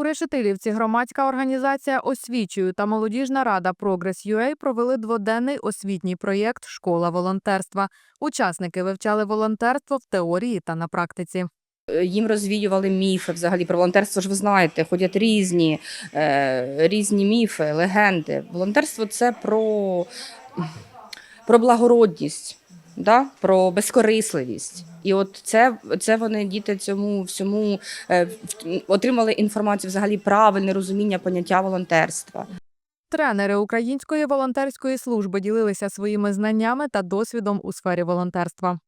У Решетилівці громадська організація Освічую та молодіжна рада Прогрес.UA провели дводенний освітній проєкт Школа волонтерства. Учасники вивчали волонтерство в теорії та на практиці. Їм розвіювали міфи взагалі про волонтерство. Ж ви знаєте, ходять різні, е, різні міфи, легенди. Волонтерство це про, про благородність, да? про безкорисливість. І от це, це вони діти цьому всьому е, отримали інформацію, взагалі правильне розуміння поняття волонтерства. Тренери Української волонтерської служби ділилися своїми знаннями та досвідом у сфері волонтерства.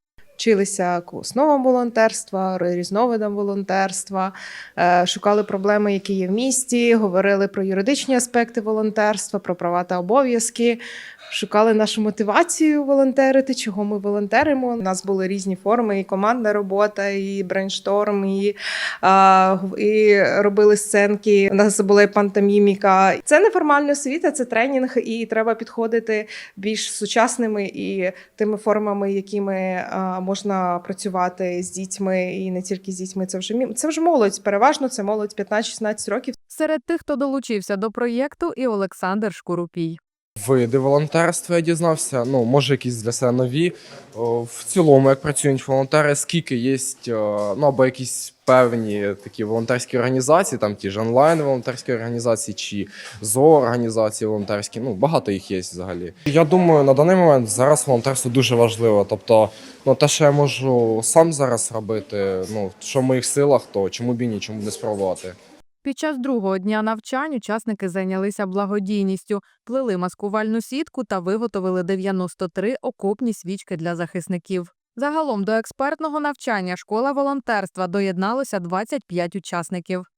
Вчилися основам волонтерства, різновидам волонтерства, е, шукали проблеми, які є в місті, говорили про юридичні аспекти волонтерства, про права та обов'язки. Шукали нашу мотивацію волонтерити, чого ми волонтеримо. У нас були різні форми: і командна робота, і брейншторм, і, і робили сценки. У нас була пантоміміка. Це неформальна освіта, це тренінг, і треба підходити більш сучасними і тими формами, якими а, можна працювати з дітьми, і не тільки з дітьми. Це вже це вже молодь. Переважно це молодь 15-16 років. Серед тих, хто долучився до проєкту, і Олександр Шкурупій. Види волонтерства я дізнався. Ну, може, якісь для себе нові. В цілому, як працюють волонтери, скільки є, ну або якісь певні такі волонтерські організації, там ті ж онлайн волонтерські організації чи зоорганізації волонтерські. Ну, багато їх є взагалі. Я думаю, на даний момент зараз волонтерство дуже важливо. Тобто, ну те, що я можу сам зараз робити, ну що в моїх силах, то чому б і ні, чому б не спробувати. Під час другого дня навчань учасники зайнялися благодійністю, плели маскувальну сітку та виготовили 93 окопні свічки для захисників. Загалом до експертного навчання школа волонтерства доєдналося 25 учасників.